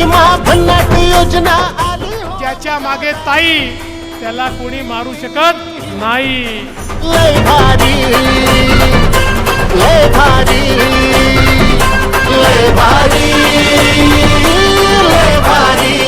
योजना आली. हो. ज्याच्या मागे ताई त्याला कोणी मारू शकत नाही. लय भारी लय भारी लय भारी लय भारी.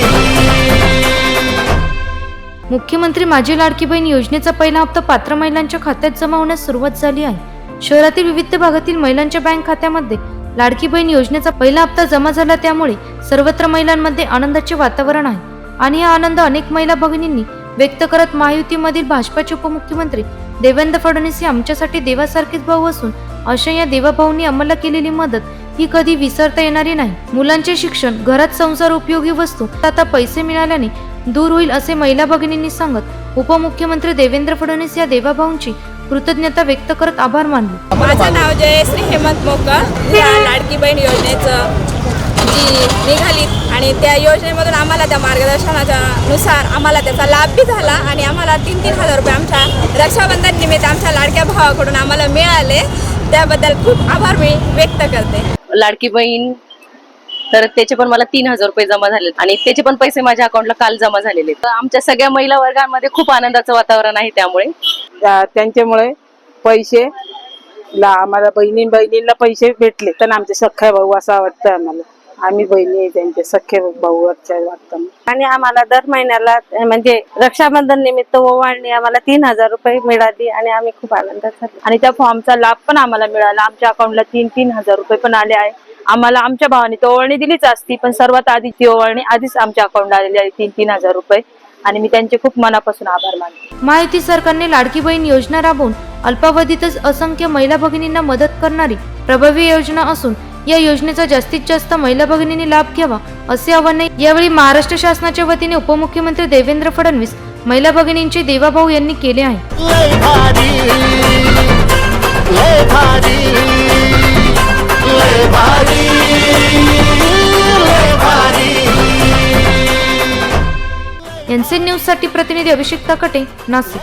मुख्यमंत्री माझी लाडकी बहीण योजनेचा पहिला हप्ता पात्र महिलांच्या खात्यात जमा होण्यास सुरुवात झाली आहे. शहरातील विविध भागातील महिलांच्या बँक खात्यामध्ये लाडकी बहीण योजनेचा पहिला हप्ता जमा झाला त्यामुळे सर्वत्र महिलांमध्ये आनंदाचे वातावरण आहे. आणि हा आनंद अनेक महिला भगिनींनी व्यक्त करत महायुतीमधील भाजपाचे उपमुख्यमंत्री देवेंद्र फडणवीस हे आमच्यासाठी देवासारखेच भाऊ असून अशा या देवाभाऊंनी अंमला केलेली मदत ही कधी विसरता येणारी नाही. मुलांचे शिक्षण घरात संसार उपयोगी वस्तू आता पैसे मिळाल्याने दूर होईल असे महिला भगिनींनी सांगत उपमुख्यमंत्री देवेंद्र फडणवीस या देवाभाऊंची कृतज्ञता व्यक्त करत आभार मानले. माझं नाव जयश्री हेमंत मोकर या लाडकी बहीण योजनेचं जी निघाली आणि त्या योजनेमधून आम्हाला त्या मार्गदर्शनाच्या नुसार आम्हाला त्याचा लाभ बी झाला आणि आम्हाला तीन तीन हजार रुपये आमच्या रक्षाबंधन निमित्त आमच्या लाडक्या भावाकडून आम्हाला मिळाले. त्याबद्दल खूप आभार मी व्यक्त करते. लाडकी बहीण तर त्याचे पण मला तीन हजार रुपये जमा झाले आणि त्याचे पण पैसे माझ्या अकाउंटला काल जमा झालेले तर आमच्या सगळ्या महिला वर्गामध्ये खूप आनंदाचं वातावरण आहे त्यामुळे. त्या- त्यांच्यामुळे पैसे ला आम्हाला बहिणी बहिणींना पैसे भेटले तर आमचे सख्खे भाऊ असं वाटतं आम्हाला. आम्ही बहिणी त्यांचे सख्खे भाऊ वाटतं वाटतं. आणि आम्हाला दर महिन्याला म्हणजे रक्षाबंधन निमित्त ओवाळणी आम्हाला तीन हजार रुपये मिळाली आणि आम्ही खूप आनंदात झालो. आणि त्या फॉर्मचा लाभ पण आम्हाला मिळाला. आमच्या अकाउंटला तीन तीन हजार रुपये पण आले आहे. आम्हाला आमच्या भावाने तो ओवाळणी दिलीच असती पण सर्वात आधी ती ओवाळणी आधीच आमच्या अकाउंटला आलेली आहे तीन तीन हजार रुपये. आणि मी त्यांचे खूप मनापासून आभार मानते. महायुती सरकारने लाडकी बहीण योजना राबवून अल्पावधीतच असंख्य महिला भगिनींना मदत करणारी प्रभावी योजना असून या योजनेचा जास्तीत जास्त महिला भगिनींनी लाभ घ्यावा असे आवाहन यावेळी महाराष्ट्र शासनाच्या वतीने उपमुख्यमंत्री देवेंद्र फडणवीस महिला भगिनींचे देवाभाऊ यांनी केले आहे. एनसीएन न्यूजसाठी प्रतिनिधी अभिषेक ताकटे नाशिक.